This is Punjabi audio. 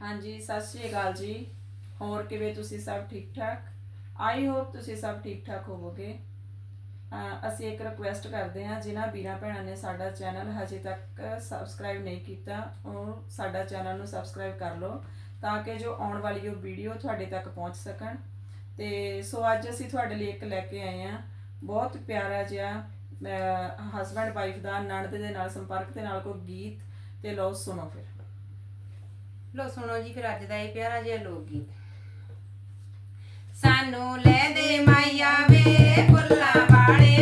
ਹਾਂਜੀ, ਸਤਿ ਸ਼੍ਰੀ ਅਕਾਲ ਜੀ। ਹੋਰ ਕਿਵੇਂ ਤੁਸੀਂ ਸਭ ਠੀਕ ਠਾਕ? ਆਈ ਹੋਪ ਤੁਸੀਂ ਸਭ ਠੀਕ ਠਾਕ ਹੋਵੋਗੇ। ਅਸੀਂ ਇੱਕ ਰਿਕੁਐਸਟ ਕਰਦੇ ਹਾਂ, ਜਿਨ੍ਹਾਂ ਵੀਰਾਂ ਭੈਣਾਂ ਨੇ ਸਾਡਾ ਚੈਨਲ ਹਜੇ ਤੱਕ ਸਬਸਕ੍ਰਾਈਬ ਨਹੀਂ ਕੀਤਾ, ਉਹ ਸਾਡਾ ਚੈਨਲ ਨੂੰ ਸਬਸਕ੍ਰਾਈਬ ਕਰ ਲਓ, ਤਾਂ ਕਿ ਜੋ ਆਉਣ ਵਾਲੀ ਉਹ ਵੀਡੀਓ ਤੁਹਾਡੇ ਤੱਕ ਪਹੁੰਚ ਸਕਣ। ਤੇ ਸੋ ਅੱਜ ਅਸੀਂ ਤੁਹਾਡੇ ਲਈ ਇੱਕ ਲੈ ਕੇ ਆਏ ਹਾਂ। ਬਹੁਤ ਪਿਆਰਾ ਜਿਹਾ ਹਸਬੰਡ ਵਾਈਫ ਦਾ ਨਣਦ ਦੇ ਨਾਲ, ਸੰਪਰਕ ਦੇ ਨਾਲ ਕੋਈ ਗੀਤ, ਤੇ ਲਓ ਸੁਣੋ ਫਿਰ। ਲੋ ਸੁਣੋ ਜੀ, ਫਿਰ ਅੱਜ ਦਾ ਇਹ ਪਿਆਰਾ ਜਿਹਾ ਲੋਕ ਗੀਤ। ਸਾਨੂੰ ਲੈ ਦੇ ਮਾਈਆ ਵੇ, ਫੁੱਲਾਂ ਵਾਲੇ।